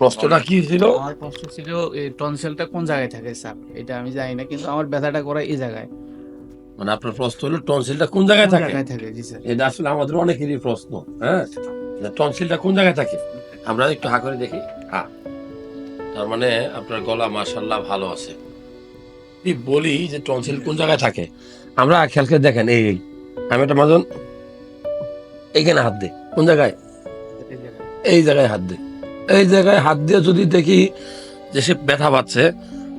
প্রশ্নটা কি ছিল? আমার প্রশ্ন ছিল টনসিলটা কোন জায়গায় থাকে স্যার? এটা আমি জানি না কিন্তু আমার ব্যথাটা করে এই জায়গায়। মানে আপনার প্রশ্ন হলো টনসিলটা কোন জায়গায় থাকে? থাকে? জি স্যার। এটা আসলে আমাদের অনেকেরই প্রশ্ন হ্যাঁ? টনসিলটা কোন জায়গায় থাকে? আমরা একটু হা করে দেখি। হ্যাঁ তার মানে আপনার গলা মাশাল্লাহ ভালো আছে। যদি বলি যে টনসিল কোন জায়গায় থাকে? আমরা খেয়াল করে দেখেন এই। আমি একটা মাজন এইখানে হাত দে কোন জায়গায়? এই জায়গায়। এই জায়গায় হাত দে। এই জায়গায় হাত দিয়ে যদি দেখি যে সে ব্যথা পাচ্ছে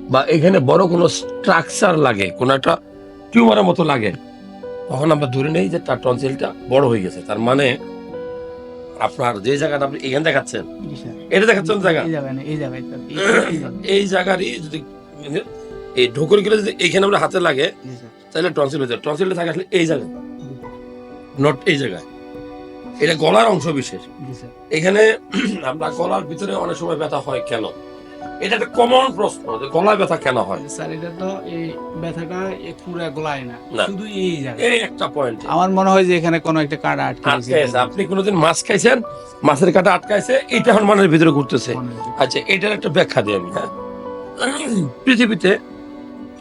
বা এখানে বড় কোনো স্ট্রাকচার লাগে কোনো একটা টিউমারের মতো লাগে তখন আমরা ধরে নেই যে তার টনসিলটা বড় হয়ে গেছে। তার মানে আপনার যে জায়গাটা আপনি এখানে দেখাচ্ছেন এটা দেখাচ্ছেন জায়গা? এই জায়গারই যদি এই ঢোকর গেলে যদি এখানে আমরা হাতে লাগে তাহলে টনসিল হয়ে যায় টনসিলটা থাকে আসলে এই জায়গায় নট এই জায়গায়। এটা গলার অংশ বিশেষ। এখানে আমরা গলার ভিতরে অনেক সময় ব্যথা হয় কেন? এটা একটা কমন প্রশ্ন যে গলায় ব্যথা কেন হয়? স্যার এটা তো এই ব্যথাটা পুরো গলায় না। শুধু এই জায়গায়। এই একটা পয়েন্ট আমার মনে হয় যে এখানে কোনো একটা কাটা আটকে আটকে আছে আপনি কোনোদিন মাছ খাইছেন? মাছের কাটা আটকাইছে এটা এখন মনের ভিতরে ঘুরতেছে। আচ্ছা এটার একটা ব্যাখ্যা দিই আমি হ্যাঁ? পৃথিবীতে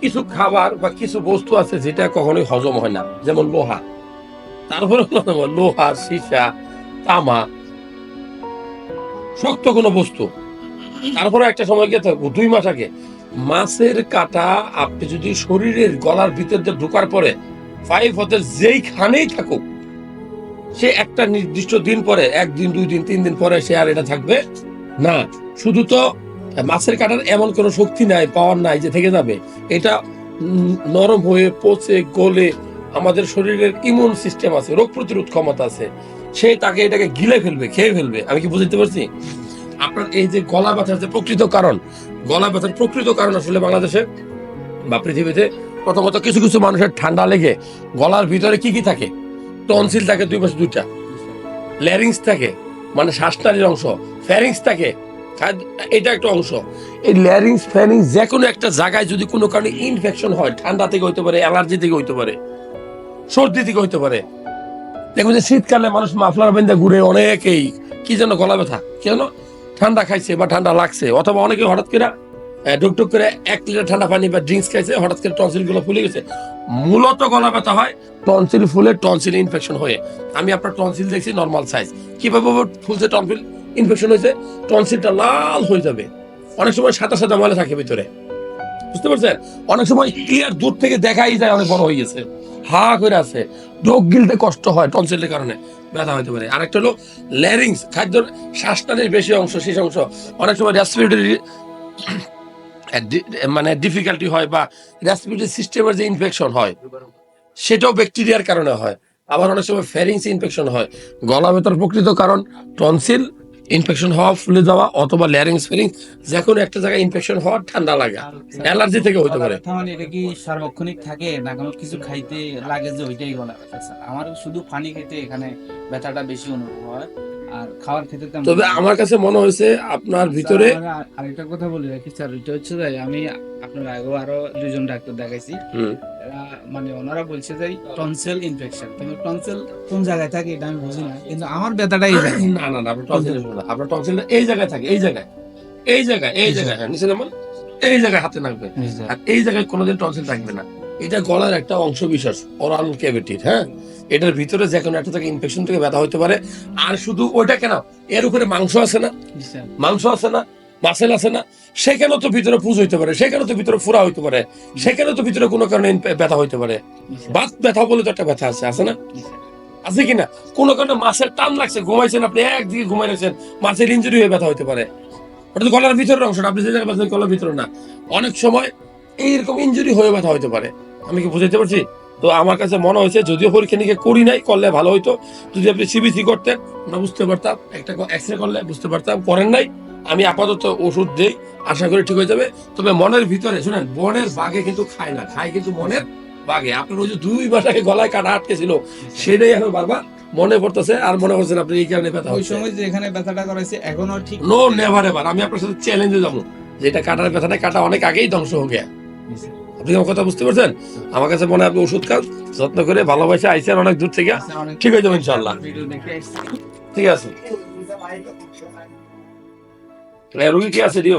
কিছু খাবার বা কিছু বস্তু আছে যেটা কখনোই হজম হয় না যেমন লোহা। তারপরে লোহা, সীসা, তামা, শক্ত কোনো বস্তু। তারপরে একটা সময় গিয়ে থাকব, দুই মাস আগে। মাছের কাটা আপনি যদি শরীরের গলার ভিতর দিয়ে ঢোকার পরে ফাইভ হতে যেইখানেই থাকুক, সে একটা নির্দিষ্ট দিন পরে, একদিন, দুই দিন, তিন দিন পরে সে আর এটা থাকবে না। শুধু তো মাছের কাটার এমন কোনো শক্তি নাই পাওয়ার নাই যে থেকে যাবে। এটা নরম হয়ে পচে, গলে আমাদের শরীরের ইমিউন সিস্টেম আছে, রোগ প্রতিরোধ ক্ষমতা আছে, সে তাকে এটাকে গিলে ফেলবে, খেয়ে ফেলবে। আমি কি বুঝতে পারছি? আপনার এই যে গলা ব্যথার যে প্রকৃত কারণ, গলা ব্যথার প্রকৃত কারণ আসলে বাংলাদেশে বা পৃথিবীতে প্রথমত কিছু কিছু মানুষের ঠান্ডা লেগে গলার ভিতরে কি কি থাকে? টনসিল থাকে দুই পাশে দুইটা ল্যারিংস থাকে মানে শ্বাসনালীর অংশ ফ্যারিংস থাকে এটা একটা অংশ। এই ল্যারিংস ফ্যারিংস যে কোনো একটা জায়গায় যদি কোনো কারণে ইনফেকশন হয়, ঠান্ডা থেকে হইতে পারে, অ্যালার্জি থেকে হইতে পারে সর্দি থেকে হইতে পারে। দেখুন যে শীতকালে মানুষ মাফলার বেঁধে ঘুরে অনেকেই কি যেন গলা ব্যথা কেন ঠান্ডা খাইছে বা ঠান্ডা লাগছে, অথবা অনেকে হঠাৎ করে ডুক করে এক লিটার ঠান্ডা পানি বা ড্রিঙ্কস খাইছে, হঠাৎ করে টনসিলগুলো ফুলে গেছে। মূলত গলা ব্যথা হয় টনসিল ফুলে টনসিল ইনফেকশন হয়ে। আমি আপনার টনসিল দেখছি নর্মাল সাইজ কীভাবে ফুলছে টনসিল ইনফেকশন হয়েছে টনসিলটা লাল হয়ে যাবে। অনেক সময় সাদা সাদা ময়লা থাকে ভিতরে। বুঝতে পারছেন? অনেক সময় ক্লিয়ার দূর থেকে দেখাই যায়, অনেক বড় হয়ে গেছে। হা করে আছে। ডোক গিলতে কষ্ট হয় টনসিলের কারণে। ব্যথা হতে পারে। আরেকটা হলো ল্যারিংস খাদ্য শ্বাসনালীর বেশি অংশ, শেষ অংশ। অনেক সময় রেসপিরেটরি মানে ডিফিকাল্টি হয় বা রেসপিরেটরি সিস্টেমের যে ইনফেকশন হয়, সেটাও ব্যাকটেরিয়ার কারণে হয়। আবার অনেক সময় ফ্যারিংস ইনফেকশন হয়। গলা ভেতর প্রকৃত কারণ টনসিল ইনফেকশন হওয়া ফুলে যাওয়া অথবা ল্যারিং স্পেলিং যে কোনো একটা জায়গায় ইনফেকশন হওয়া ঠান্ডা লাগা। অ্যালার্জি থেকে হতে পারে। এটা কি সার্বক্ষণিক থাকে? না কোনো কিছু খাইতে লাগে যে ওইটাই গলা আমার শুধু পানি খেতে এখানে ব্যথাটা বেশি অনুভব হয়। আর খাবার খেতে তবে আমার কাছে মনে হয়েছে আপনার ভিতরে আরেকটা কথা বলে রাখি স্যার এটা হচ্ছে যে আমি আপনার আগেও আরও দুজন ডাক্তার দেখাইছি। মানে ওনারা বলছে যে টনসিল ইনফেকশন। কিন্তু টনসিল কোন জায়গায় থাকে এটা আমি বুঝি না কিন্তু আমার ব্যথাটা এই না না না আপনার টনসিল আপনার টনসিলটা এই জায়গায় থাকে এই জায়গায়। এই জায়গায় এই জায়গায় হ্যাঁ নিচে এই জায়গায় হাতে লাগবে আর এই জায়গায় কোনোদিন টনসিল থাকবে না। এটা গলার একটা অংশ বিশেষ ওরাল ক্যাভিটির হ্যাঁ? এটার ভিতরে যে কোনো একটা থেকে ইনফেকশন থেকে ব্যথা হতে পারে। আর শুধু ওইটা কেন? এর উপরে মাংস আছে না? মাংস আছে না? মাসেল আছে না? সেখানেও তো ভিতরে পুজ হইতে পারে সেখানেও তো ভিতরে ফুরা হইতে পারে সেখানেও তো ভিতরে কোনো কারণে ব্যথা হইতে পারে। বাত ব্যথা বলে তো একটা ব্যথা আছে আছে না? আছে কিনা কোনো কারণে মাছের টান লাগছে ঘুমাইছেন আপনি একদিকে ঘুমাই রাখছেন মাছের ইঞ্জুরি হয়ে ব্যথা হইতে পারে। ওটা তো গলার ভিতরের অংশটা আপনি যে জায়গায় গলার ভিতরে না। অনেক সময় এইরকম ইঞ্জুরি হয়ে ব্যথা হইতে পারে। আমি কি বুঝাইতে পারছি? তো আমার কাছে মনে হয়েছে যদিও পরীক্ষা নিকে করি নাই করলে ভালো হইতো। যদি আপনি সিবিসি করতেন আমরা বুঝতে পারতাম একটা এক্স রে করলে বুঝতে পারতাম করেন নাই আমি আপাতত ওষুধ দেই আশা করি ঠিক হয়ে যাবে। তবে মনের ভিতরে শুনেন বনের বাঘে কিন্তু খায় না খায় কিন্তু মনের বাঘে। আপনার ওই যে দুই মাস আগে গলায় কাটা আটকে ছিল সেটাই এখন বারবার মনে পড়তেছে আর মনে করছেন আপনি এই কারণে ব্যথা ওই সময় যে এখানে ব্যথাটা করাইছে এখনও ঠিক নো নেভার এভার আমি আপনার সাথে চ্যালেঞ্জে যাব যেটা কাটার ব্যথাটা কাটা অনেক আগেই ধ্বংস হয়ে গেছে। আপনি আমার কথা বুঝতে পারছেন? আমার কাছে মনে হয় আপনি ওষুধ খান, যত্ন করে ভালোবাসে আইসেন অনেক দূর থেকে। ঠিক হয়ে যাবে ইনশাল্লাহ। ঠিক আছে। রুগী কি আছে, দিও?